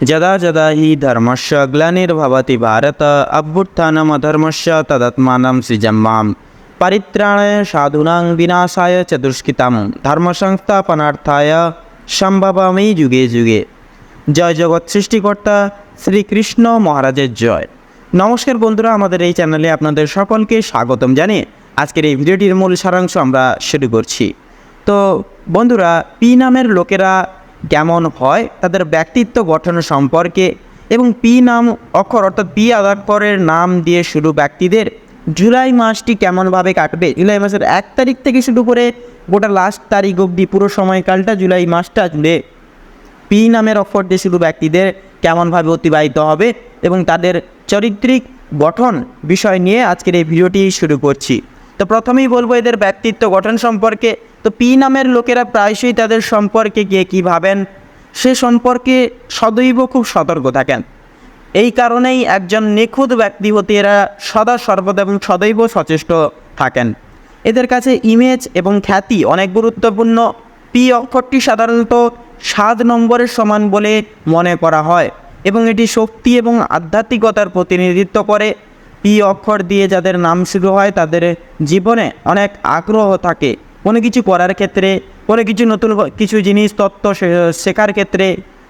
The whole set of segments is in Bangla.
যদা যদা হি ধর্মস্য গ্লানির্ভবতি ভারত অভ্যুত্থানমধর্মস্য তদাত্মাनं সৃজম্মাম পরিত্রাণায় সাধুনাং বিনাশায় চতুষ্কৃতাম ধর্ম সংস্থাপনার্থায় সম্ভবামি যুগে যুগে জয় জগৎ সৃষ্টিকর্তা শ্রীকৃষ্ণ মহারাজের জয়। নমস্কার বন্ধুরা, আমাদের এই চ্যানেলে আপনাদের সকলকে স্বাগতম জানিয়ে আজকের এই ভিডিওটির মূল সারাংশ আমরা শুরু করছি। তো বন্ধুরা, পি নামের লোকেরা কেমন হয়, তাদের ব্যক্তিত্ব গঠন সম্পর্কে এবং পি নাম অক্ষর অর্থাৎ পি আদাক্ষরের নাম দিয়ে শুরু ব্যক্তিদের জুলাই মাসটি কেমনভাবে কাটবে? জুলাই মাসের এক তারিখ থেকে শুরু করে গোটা লাস্ট তারিখ অবধি পুরো সময়কালটা জুলাই মাসটা জুড়ে পি নামের অক্ষর দিয়ে শুরু ব্যক্তিদের কেমনভাবে অতিবাহিত হবে এবং তাদের চরিত্রিক গঠন বিষয় নিয়ে আজকের এই ভিডিওটি শুরু করছি। তো প্রথমেই বলব এদের ব্যক্তিত্ব, গঠন সম্পর্কে। তো পি নামের লোকেরা প্রায়শই তাদের সম্পর্কে গিয়ে কী ভাবেন? সে সম্পর্কে সদৈব খুব সতর্ক থাকেন। এই কারণেই একজন নিখুঁত ব্যক্তি হতে এরা সদা সর্বদা এবং সদৈব সচেষ্ট থাকেন। এদের কাছে ইমেজ এবং খ্যাতি অনেক গুরুত্বপূর্ণ। পি অক্ষরটি সাধারণত সাত নম্বরের সমান বলে মনে করা হয় এবং এটি শক্তি এবং আধ্যাত্মিকতার প্রতিনিধিত্ব করে। পি অক্ষর দিয়ে যাদের নাম শুরু হয়, তাদের জীবনে অনেক আগ্রহ থাকে। কোনো কিছু করার ক্ষেত্রে, কোনো কিছু নতুন কিছু জিনিস, তত্ত্ব শেখার ক্ষেত্রে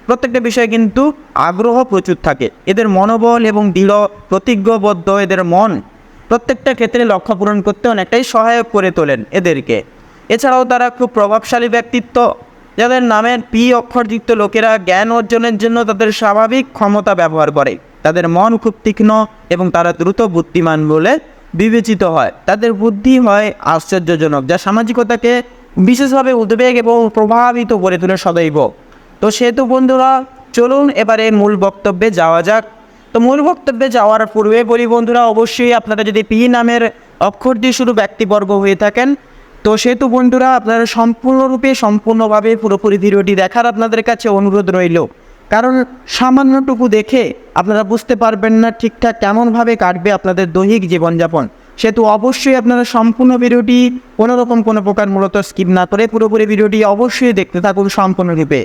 প্রত্যেকটা বিষয়ে কিন্তু আগ্রহ প্রচুর থাকে। এদের মনোবল এবং দৃঢ়, প্রতিজ্ঞবদ্ধ এদের মন প্রত্যেকটা ক্ষেত্রে লক্ষ্য পূরণ করতে অনেকটাই সহায়ক করে তোলেন এদেরকে। এছাড়াও তারা খুব প্রভাবশালী ব্যক্তিত্ব। যাদের নামের পি অক্ষরযুক্ত লোকেরা জ্ঞান অর্জনের জন্য তাদের স্বাভাবিক ক্ষমতা ব্যবহার করে। তাদের মন খুব তীক্ষ্ণ এবং তারা দ্রুত বুদ্ধিমান বলে বিবেচিত হয়। তাদের বুদ্ধি হয় আশ্চর্যজনক, যা সামাজিকতাকে বিশেষভাবে উদ্বেগ এবং প্রভাবিত করে তোলে সদৈব। তো সেহেতু বন্ধুরা, চলুন এবারে মূল বক্তব্যে যাওয়া যাক। তো মূল বক্তব্যে যাওয়ার পূর্বে বলি বন্ধুরা, অবশ্যই আপনারা যদি পি নামের অক্ষর দিয়ে শুরু ব্যক্তিবর্গ হয়ে থাকেন, তো সেহেতু বন্ধুরা, আপনারা সম্পূর্ণরূপে, সম্পূর্ণভাবে পুরোপুরি ভিডিওটি দেখার আপনাদের কাছে অনুরোধ রইল। কারণ সামান্যটুকু দেখে আপনারা বুঝতে পারবেন না ঠিকঠাক কেমনভাবে কাটবে আপনাদের দৈহিক জীবনযাপন। সেহেতু অবশ্যই আপনারা সম্পূর্ণ ভিডিওটি কোনো রকম কোনো প্রকার মূলত স্কিপ না করে পুরোপুরি ভিডিওটি অবশ্যই দেখতে থাকুন সম্পূর্ণরূপে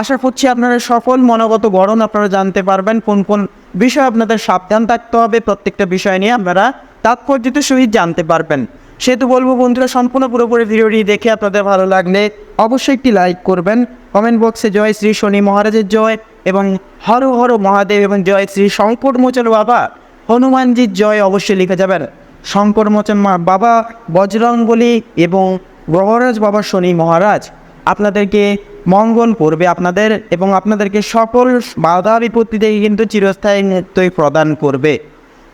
আশা করছি আপনারা সফল মনোগত গড়ন আপনারা জানতে পারবেন কোন কোন বিষয় আপনাদের সাবধান থাকতে হবে, প্রত্যেকটা বিষয় নিয়ে আপনারা তাৎপর্যত সহিত জানতে পারবেন। সেহেতু বলব বন্ধুরা, সম্পূর্ণ পুরোপুরি ভিডিওটি দেখে আপনাদের ভালো লাগলে অবশ্যই একটি লাইক করবেন। কমেন্ট বক্সে জয় শ্রী শনি মহারাজের জয় এবং হর হর মহাদেব এবং জয় শ্রী শঙ্কর মোচন বাবা। হনুমানজির জয় অবশ্যই লিখে যাবেন। শঙ্কর মোচন বাবা বজরঙ্গলি এবং গ্রহরাজ বাবা শনি মহারাজ। আপনাদেরকে মঙ্গল করবে আপনাদের এবং আপনাদেরকে সকল বাধা বিপত্তি থেকে কিন্তু চিরস্থায়ী প্রদান করবে।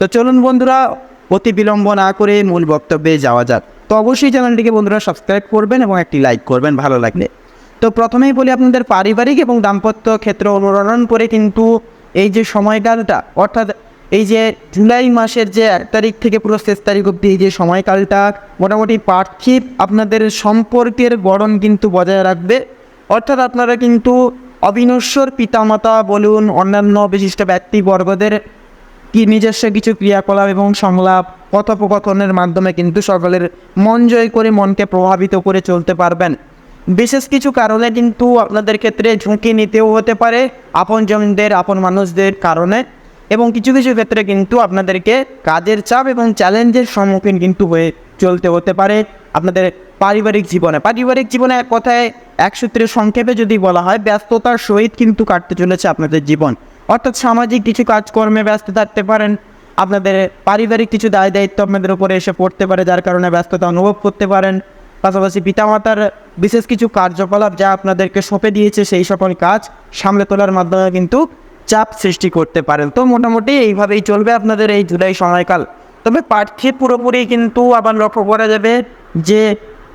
তো চলুন বন্ধুরা অতি বিলম্ব না করে মূল বক্তব্যে যাওয়া যাক। তো অবশ্যই চ্যানেলটিকে বন্ধুরা সাবস্ক্রাইব করবেন এবং একটি লাইক করবেন ভালো লাগলে। তো প্রথমেই বলি আপনাদের পারিবারিক এবং দাম্পত্য ক্ষেত্র অনুরণন করে কিন্তু এই যে সময়কালটা, অর্থাৎ এই যে জুলাই মাসের যে এক তারিখ থেকে পুরো শেষ তারিখ অবধি এই যে সময়কালটা মোটামুটি পার্থিব, আপনাদের সম্পর্কের গড়ন কিন্তু বজায় রাখবে। অর্থাৎ আপনারা কিন্তু অবিনশ্বর পিতামাতা বলুন, অন্যান্য বিশিষ্ট ব্যক্তিবর্গদের কি নিজস্ব কিছু ক্রিয়াকলাপ এবং সংলাপ কথোপকথনের মাধ্যমে কিন্তু সকলের মন জয় করে মনকে প্রভাবিত করে চলতে পারবেন। বিশেষ কিছু কারণে কিন্তু আপনাদের ক্ষেত্রে ঝুঁকি নিতেও হতে পারে আপনজনদের, আপন মানুষদের কারণে এবং কিছু কিছু ক্ষেত্রে কিন্তু আপনাদেরকে কাজের চাপ এবং চ্যালেঞ্জের সম্মুখীন কিন্তু হয়ে চলতে হতে পারে আপনাদের পারিবারিক জীবনে। পারিবারিক জীবনে এক কথায় এক সূত্রে সংক্ষেপে যদি বলা হয়, ব্যস্ততার সহিত কিন্তু কাটতে চলেছে আপনাদের জীবন। অর্থাৎ সামাজিক কিছু কাজকর্মে ব্যস্ত থাকতে পারেন। আপনাদের পারিবারিক কিছু দায় দায়িত্ব আপনাদের উপরে এসে পড়তে পারে, যার কারণে ব্যস্ততা অনুভব করতে পারেন। পাশাপাশি পিতামাতার বিশেষ কিছু কার্যকলাপ যা আপনাদেরকে সঁপে দিয়েছে, সেই সকল কাজ সামলে তোলার মাধ্যমে কিন্তু চাপ সৃষ্টি করতে পারেন। তো মোটামুটি এইভাবেই চলবে আপনাদের এই জুলাই সময়কাল। তবে পার্থিব পুরোপুরি কিন্তু আবার লক্ষ্য করা যাবে যে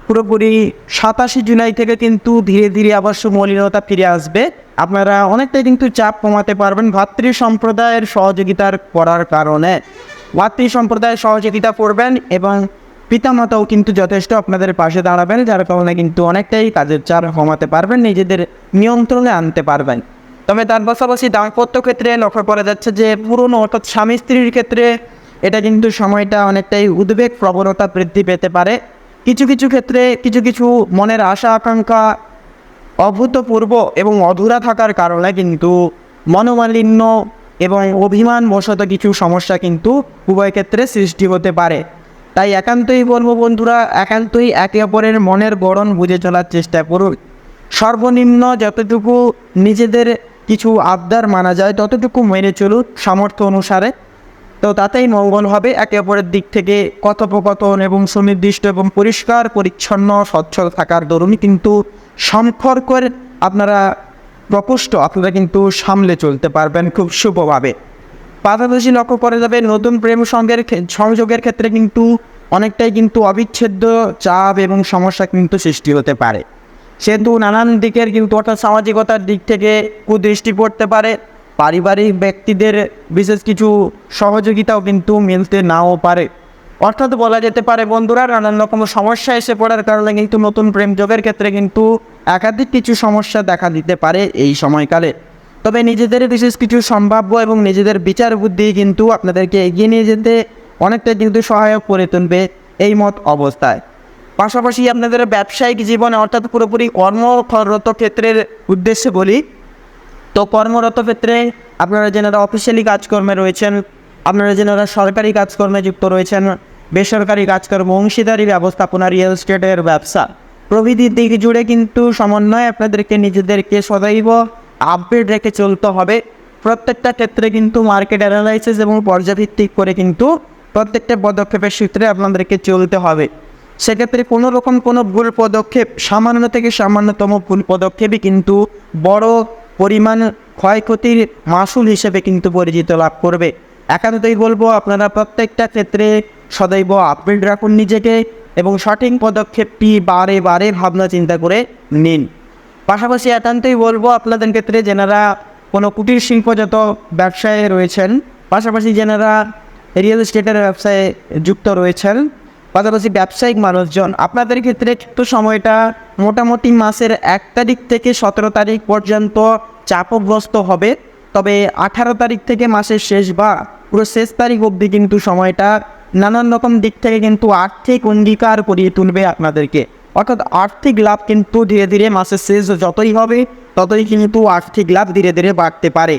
পুরোপুরি সাতাশে জুলাই থেকে কিন্তু ধীরে ধীরে আবার সুমলিনতা ফিরে আসবে। আপনারা অনেকটাই কিন্তু চাপ কমাতে পারবেন ভাতৃ সম্প্রদায়ের সহযোগিতার করার কারণে। ভাতৃ সম্প্রদায়ের সহযোগিতা করবেন এবং পিতামাতাও কিন্তু যথেষ্ট আপনাদের পাশে দাঁড়াবেন, যার কারণে কিন্তু অনেকটাই কাজের চাপ কমাতে পারবেন, নিজেদের নিয়ন্ত্রণে আনতে পারবেন। তবে তার পাশাপাশি দাম্পত্য ক্ষেত্রে লক্ষ্য করা যাচ্ছে যে পুরনো অর্থাৎ স্বামী স্ত্রীর ক্ষেত্রে এটা কিন্তু সময়টা অনেকটাই উদ্বেগ, প্রবণতা বৃদ্ধি পেতে পারে। কিছু কিছু ক্ষেত্রে কিছু কিছু মনের আশা আকাঙ্ক্ষা অভূতপূর্ব এবং অধুরা থাকার কারণে কিন্তু মনোমালিন্য এবং অভিমান বশত কিছু সমস্যা কিন্তু উভয় ক্ষেত্রে সৃষ্টি হতে পারে। তাই একান্তই বলব বন্ধুরা, একান্তই একে অপরের মনের গড়ন বুঝে চলার চেষ্টা করুন। সর্বনিম্ন যতটুকু নিজেদের কিছু আবদার মানা যায়, ততটুকু মেনে চলুন। সামর্থ্য অনুসারে তো তাতেই মঙ্গল হবে। একে অপরের দিক থেকে কথোপকথন এবং সুনির্দিষ্ট এবং পরিষ্কার, পরিচ্ছন্ন, স্বচ্ছ থাকার দরুনই কিন্তু সম্পর্কের আপনারা প্রকোষ্ঠ আপনারা কিন্তু সামলে চলতে পারবেন খুব শুভভাবে। পাশাপাশি লক্ষ্য করা যাবে, নতুন প্রেম সঙ্গের সংযোগের ক্ষেত্রে কিন্তু অনেকটাই কিন্তু অবিচ্ছেদ্য চাপ এবং সমস্যা কিন্তু সৃষ্টি হতে পারে। সেহেতু নানান দিকের কিন্তু অর্থাৎ সামাজিকতার দিক থেকে কুদৃষ্টি পড়তে পারে। পারিবারিক ব্যক্তিদের বিশেষ কিছু সহযোগিতাও কিন্তু মিলতে নাও পারে। অর্থাৎ বলা যেতে পারে, বন্ধুরা, নানান রকম সমস্যা এসে পড়ার কারণে কিন্তু নতুন প্রেম যোগের ক্ষেত্রে কিন্তু একাধিক কিছু সমস্যা দেখা দিতে পারে এই সময়কালে। তবে নিজেদের বিশেষ কিছু সম্ভাব্য এবং নিজেদের বিচার বুদ্ধি কিন্তু আপনাদেরকে এগিয়ে নিয়ে যেতে অনেকটা কিন্তু সহায়ক করে তুলবে এই মত অবস্থায়। পাশাপাশি আপনাদের ব্যবসায়িক জীবনে অর্থাৎ পুরোপুরি কর্মরত ক্ষেত্রের উদ্দেশ্যে বলি তো কর্মরত ক্ষেত্রে আপনারা যেনারা অফিসিয়ালি কাজকর্মে রয়েছেন, আপনারা যেনারা সরকারি কাজকর্মে যুক্ত রয়েছেন, বেসরকারি কাজকর্ম, অংশীদারি ব্যবস্থাপনা রিয়েল এস্টেটের ব্যবসা প্রভৃতির দিক জুড়ে কিন্তু সমন্বয় আপনাদেরকে নিজেদেরকে সদৈব আপডেট রেখে চলতে হবে। প্রত্যেকটা ক্ষেত্রে কিন্তু মার্কেট অ্যানালাইসিস এবং পর্যাভিত্তিক করে কিন্তু প্রত্যেকটা পদক্ষেপের সূত্রে আপনাদেরকে চলতে হবে। সেক্ষেত্রে কোনো রকম কোনো ভুল পদক্ষেপ, সামান্য থেকে সামান্যতম ভুল পদক্ষেপই কিন্তু বড় পরিমাণ ক্ষয়ক্ষতির মাসুল হিসেবে কিন্তু পরিচিত লাভ করবে। একান্তই বলব, আপনারা প্রত্যেকটা ক্ষেত্রে সদৈব আপডেট রাখুন নিজেকে এবং সঠিক পদক্ষেপটি বারে বারে ভাবনা চিন্তা করে নিন। পাশাপাশি একান্তই বলব, আপনাদের ক্ষেত্রে যেনারা কোনো কুটির শিল্পজাত ব্যবসায় রয়েছেন, পাশাপাশি যেনারা রিয়েল এস্টেটের ব্যবসায় যুক্ত রয়েছেন পাশাপাশি ব্যবসায়িক মানুষজন। আপনাদের ক্ষেত্রে একটু সময়টা মোটামুটি মাসের এক তারিখ থেকে সতেরো তারিখ পর্যন্ত চাপগ্রস্ত হবে। তবে আঠারো তারিখ থেকে মাসের শেষ বা পুরো শেষ তারিখ অবধি কিন্তু সময়টা নানান রকম দিক থেকে কিন্তু আর্থিক অঙ্গীকার করিয়ে তুলবে আপনাদেরকে। অর্থাৎ আর্থিক লাভ কিন্তু ধীরে ধীরে মাসের শেষ যতই হবে, ততই কিন্তু আর্থিক লাভ ধীরে ধীরে বাড়তে পারে।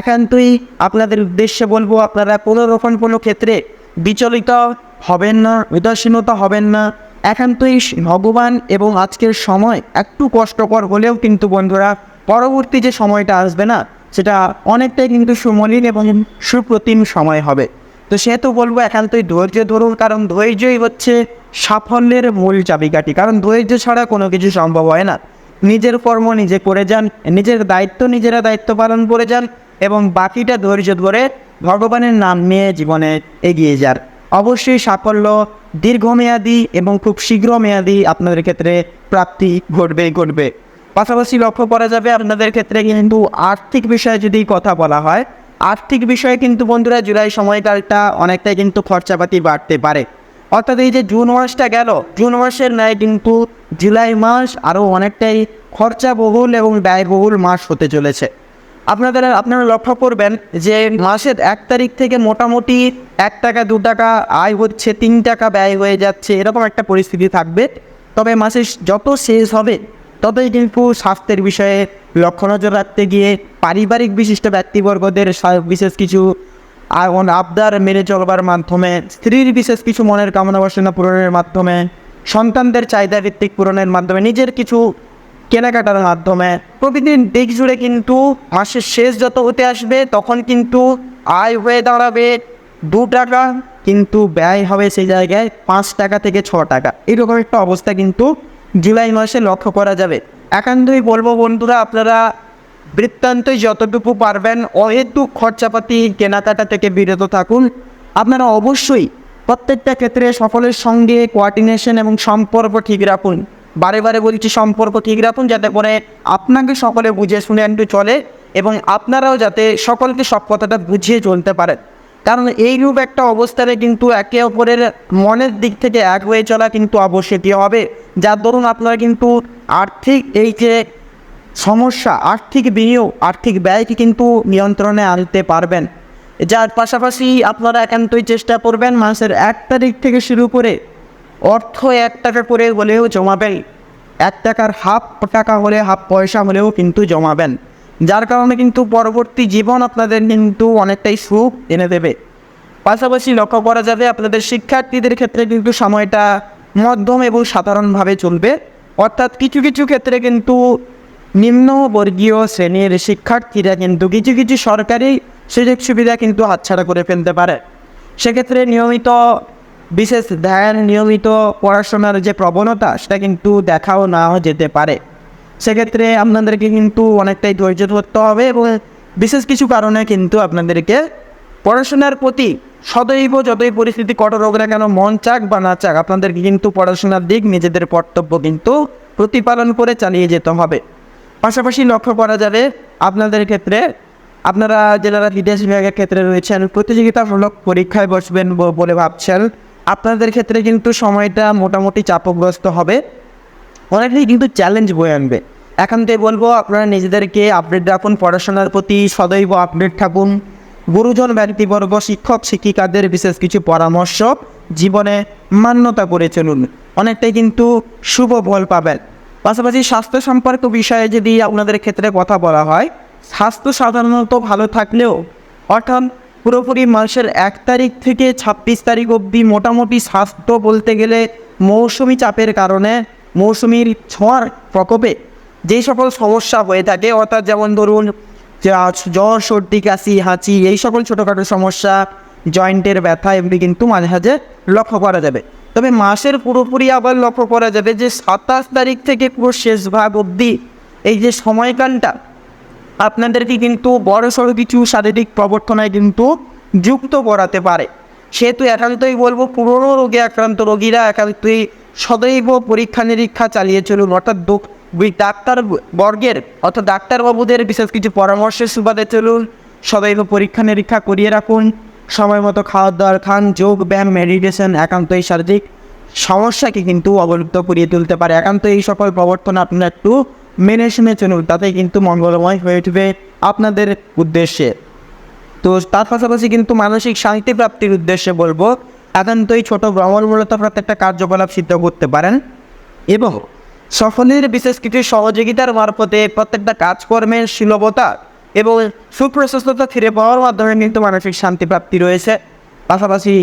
একান্তই আপনাদের উদ্দেশ্যে বলব, আপনারা কোনো রকম কোনো ক্ষেত্রে বিচলিত হবেন না, উদাসীনতা হবেন না, একান্তই ভগবান এবং আজকের সময় একটু কষ্টকর হলেও কিন্তু বন্ধুরা, পরবর্তী যে সময়টা আসবে না, সেটা অনেকটাই কিন্তু সুমলিন এবং সুপ্রতিম সময় হবে। তো সেহেতু বলব একান্তই ধৈর্য ধরুন, কারণ ধৈর্যই হচ্ছে সাফল্যের মূল চাবিকাঠি, কারণ ধৈর্য ছাড়া কোনো কিছু সম্ভব হয় না। নিজের কর্ম নিজে করে যান, নিজের দায়িত্ব নিজেরা দায়িত্ব পালন করে যান এবং বাকিটা ধৈর্য ধরে ভগবানের নাম নিয়ে জীবনে এগিয়ে যান। অবশ্যই সাফল্য দীর্ঘমেয়াদী এবং খুব শীঘ্র মেয়াদী আপনাদের ক্ষেত্রে প্রাপ্তি ঘটবেই ঘটবে। পাশাপাশি লক্ষ্য করা যাবে আপনাদের ক্ষেত্রে কিন্তু আর্থিক বিষয়ে যদি কথা বলা হয়, আর্থিক বিষয়ে কিন্তু বন্ধুরা জুলাই সময়কালটা অনেকটাই কিন্তু খরচাপাতি বাড়তে পারে। অর্থাৎ এই যে জুন মাসটা গেল, জুন মাসের ন্যায় কিন্তু জুলাই মাস আরও অনেকটাই খরচাবহুল এবং ব্যয়বহুল মাস হতে চলেছে। আপনাদের, আপনারা লক্ষ্য করবেন যে মাসের এক তারিখ থেকে মোটামুটি এক টাকা, দু টাকা আয় হচ্ছে, তিন টাকা ব্যয় হয়ে যাচ্ছে, এরকম একটা পরিস্থিতি থাকবে। তবে মাসের যত শেষ হবে, ততই কিন্তু স্বাস্থ্যের বিষয়ে লক্ষ্য নজর রাখতে গিয়ে পারিবারিক বিশিষ্ট ব্যক্তিবর্গদের বিশেষ কিছু আবদার মেনে চলবার মাধ্যমে, স্ত্রীর বিশেষ কিছু মনের কামনা বাসনা পূরণের মাধ্যমে, সন্তানদের চাহিদা ভিত্তিক পূরণের মাধ্যমে নিজের কিছু কেনাকাটার মাধ্যমে। প্রতিদিন দিক জুড়ে কিন্তু মাসের শেষ যত হতে আসবে, তখন কিন্তু আয় হয়ে দাঁড়াবে। দু টাকা কিন্তু ব্যয় হবে সেই জায়গায় পাঁচ টাকা থেকে ছ টাকা। এরকম একটা অবস্থা কিন্তু জুলাই মাসে লক্ষ্য করা যাবে। একান্তই বলব বন্ধুরা, আপনারা বৃত্তান্তই যতটুকু পারবেন অহেতুক খরচাপাতি কেনাকাটা থেকে বিরত থাকুন। আপনারা অবশ্যই প্রত্যেকটা ক্ষেত্রে সকলের সঙ্গে কোয়ার্ডিনেশন এবং সম্পর্ক ঠিক রাখুন। বারে বারে বলছি সম্পর্ক ঠিক রাখুন যাতে করে আপনাকে সকলে বুঝে শুনে একটু চলে এবং আপনারাও যাতে সকলকে সব কথাটা বুঝিয়ে চলতে পারেন। কারণ এইরূপ একটা অবস্থানে কিন্তু একে অপরের মনের দিক থেকে এক হয়ে চলা কিন্তু আবশ্যকীয় হবে। যার দরুন আপনারা কিন্তু আর্থিক এই যে সমস্যা, আর্থিক বিনিয়োগ, আর্থিক ব্যয়কে কিন্তু নিয়ন্ত্রণে আনতে পারবেন। যার পাশাপাশি আপনারা একান্তই চেষ্টা করবেন মাসের এক তারিখ থেকে শুরু করে অর্থ এক টাকা করে হলেও জমাবেন। এক টাকার হাফ টাকা হলে হাফ পয়সা হলেও কিন্তু জমাবেন। যার কারণে কিন্তু পরবর্তী জীবন আপনাদের কিন্তু অনেকটাই সুখ এনে দেবে। পাশাপাশি লক্ষ্য করা যাবে, আপনাদের শিক্ষার্থীদের ক্ষেত্রে কিন্তু সময়টা মধ্যম এবং সাধারণভাবে চলবে। অর্থাৎ কিছু কিছু ক্ষেত্রে কিন্তু নিম্নবর্গীয় শ্রেণির শিক্ষার্থীরা কিন্তু কিছু কিছু সরকারি সুযোগ সুবিধা কিন্তু হাতছাড়া করে ফেলতে পারে। সেক্ষেত্রে নিয়মিত বিশেষ ধ্যান নিয়মিত পড়াশোনার যে প্রবণতা, সেটা কিন্তু দেখাও নাও যেতে পারে। সেক্ষেত্রে আপনাদেরকে কিন্তু অনেকটাই ধৈর্য ধরতে হবে এবং বিশেষ কিছু কারণে কিন্তু আপনাদেরকে পড়াশোনার প্রতি সদৈব যতই পরিস্থিতি কঠোর হোক না কেন, মন চাক বা না চাক, আপনাদেরকে কিন্তু পড়াশোনার দিক নিজেদের কর্তব্য কিন্তু প্রতিপালন করে চালিয়ে যেতে হবে। পাশাপাশি লক্ষ্য করা যাবে, আপনাদের ক্ষেত্রে আপনারা যারা বিদেশ বিভাগের ক্ষেত্রে রয়েছেন, প্রতিযোগিতামূলক পরীক্ষায় বসবেন বলে ভাবছেন। আপনাদের ক্ষেত্রে কিন্তু সময়টা মোটামুটি চাপগ্রস্ত হবে। অনেকটাই কিন্তু চ্যালেঞ্জ বয়ে আনবে। এখানটাই বলব, আপনারা নিজেদেরকে আপডেট রাখুন, পড়াশোনার প্রতি সদৈব আপডেট থাকুন। গুরুজন ব্যক্তিবর্গ, শিক্ষক, শিক্ষিকাদের বিশেষ কিছু পরামর্শ জীবনে মান্যতা করে চলুন। অনেকটাই কিন্তু শুভ ফল পাবেন। পাশাপাশি স্বাস্থ্য সম্পর্ক বিষয়ে যদি আপনাদের ক্ষেত্রে কথা বলা হয়, স্বাস্থ্য সাধারণত ভালো থাকলেও অর্থাৎ পুরোপুরি মাসের এক তারিখ থেকে ছাব্বিশ তারিখ অবধি মোটামুটি স্বাস্থ্য বলতে গেলে মৌসুমি চাপের কারণে মৌসুমির ছোঁয়ার প্রকোপে যেই সকল সমস্যা হয়ে থাকে, অর্থাৎ যেমন ধরুন জ্বর, সর্দি, কাশি, হাঁচি, এই সকল ছোটোখাটো সমস্যা, জয়েন্টের ব্যথা এগুলি কিন্তু মাঝে মাঝে লক্ষ্য করা যাবে। তবে মাসের পুরোপুরি আবার লক্ষ্য করা যাবে যে সাতাশ তারিখ থেকে পুরো শেষ ভাগ অবধি এই যে সময়কালটা আপনাদেরকে কিন্তু বড় সড়ো কিছু শারীরিক প্রবর্তনায় কিন্তু যুক্ত করাতে পারে। সেহেতু একান্তই বলব, পুরনো রোগে আক্রান্ত রোগীরা একান্তই সদৈব পরীক্ষা নিরীক্ষা চালিয়ে চলুন। অর্থাৎ ডাক্তার বর্গের, অর্থাৎ ডাক্তারবাবুদের বিশেষ কিছু পরামর্শের সুবাদে চলুন। সদৈব পরীক্ষা নিরীক্ষা করিয়ে রাখুন। সময় মতো খাওয়ার দাওয়ার খান, যোগ, ব্যায়াম, মেডিটেশন, একান্তই শারীরিক সমস্যাকে কিন্তু অবলুপ্ত করিয়ে তুলতে পারে। একান্ত এই সকল প্রবর্তন আপনারা একটু মেনে শুনে চলুন তাতে কিন্তু মঙ্গলময় হয়ে উঠবে আপনাদের উদ্দেশ্যে। তো তার পাশাপাশি কিন্তু মানসিক শান্তি প্রাপ্তির উদ্দেশ্যে বলব, একান্তই ছোট ভ্রমণমূলত প্রত্যেকটা কার্যকলাপ সিদ্ধ করতে পারেন এবং সকলের বিশেষ কিছু সহযোগিতার মারফতে প্রত্যেকটা কাজকর্মের সুলভতা এবং সুপ্রশস্ততা ফিরে পাওয়ার মাধ্যমে কিন্তু মানসিক শান্তি প্রাপ্তি রয়েছে। পাশাপাশি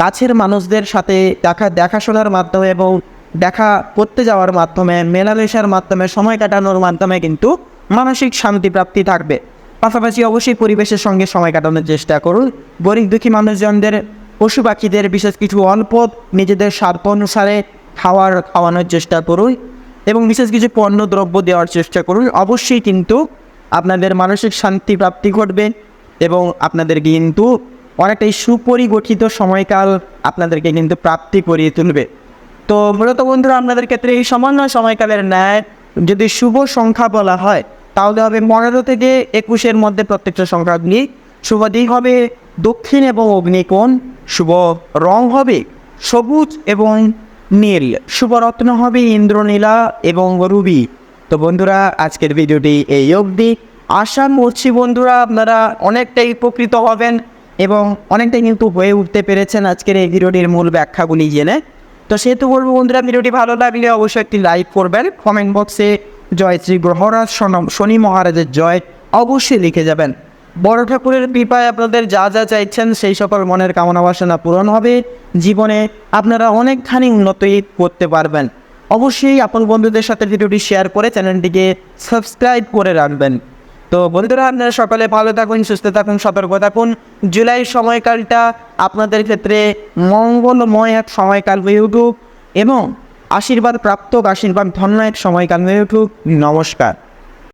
কাছের মানুষদের সাথে দেখা দেখাশোনার মাধ্যমে এবং দেখা করতে যাওয়ার মাধ্যমে, মেলামেশার মাধ্যমে, সময় কাটানোর মাধ্যমে কিন্তু মানসিক শান্তি প্রাপ্তি থাকবে। পাশাপাশি অবশ্যই পরিবেশের সঙ্গে সময় কাটানোর চেষ্টা করুন। গরিব দুঃখী মানুষজনদের, পশু পাখিদের, বিশেষ কিছু অল্প নিজেদের স্বার্থ অনুসারে খাওয়ার, খাওয়ানোর চেষ্টা করুন এবং বিশেষ কিছু পণ্য, দ্রব্য দেওয়ার চেষ্টা করুন। অবশ্যই কিন্তু আপনাদের মানসিক শান্তি প্রাপ্তি ঘটবে এবং আপনাদের কিন্তু অনেকটাই সুপরিগঠিত সময়কাল আপনাদেরকে কিন্তু প্রাপ্তি করিয়ে তুলবে। তো মূলত বন্ধুরা, আপনাদের ক্ষেত্রে এই সামান্য সময়কালের ন্যায় যদি শুভ সংখ্যা বলা হয়, তাহলে হবে পনেরো থেকে একুশের মধ্যে প্রত্যেকটা সংখ্যাগুলি শুভ দিক হবে দক্ষিণ এবং অগ্নিকোণ, শুভ রং হবে সবুজ এবং নীল, শুভ রত্ন হবে ইন্দ্রনীলা এবং রুবি। তো বন্ধুরা, আজকের ভিডিওটি এই অবধি। আশা করছি বন্ধুরা, আপনারা অনেকটাই উপকৃত হবেন এবং অনেকটাই কিন্তু হয়ে উঠতে পেরেছেন আজকের এই ভিডিওটির মূল ব্যাখ্যাগুলি জেনে। তো সেহেতু বলব বন্ধুরা, ভিডিওটি ভালো লাগলে অবশ্যই একটি লাইক করবেন। কমেন্ট বক্সে জয় শ্রী গ্রহরাজ শনি মহারাজের জয় অবশ্যই লিখে যাবেন। বড় ঠাকুরের কৃপায় আপনাদের যা যা চাইছেন, সেই সকল মনের কামনা বাসনা পূরণ হবে। জীবনে আপনারা অনেকখানি উন্নতি করতে পারবেন। অবশ্যই আপন বন্ধুদের সাথে ভিডিওটি শেয়ার করে চ্যানেলটিকে সাবস্ক্রাইব করে রাখবেন। তো বন্ধুরা আপনারা সকালে ভালো থাকুন, সুস্থ থাকুন, সতর্ক থাকুন। জুলাই সময়কালটা আপনাদের ক্ষেত্রে মঙ্গলময় এক সময়কাল হয়ে উঠুক এবং আশীর্বাদ প্রাপ্ত আশীর্বাদ ধন্য এক সময়কাল হয়ে উঠুক। নমস্কার।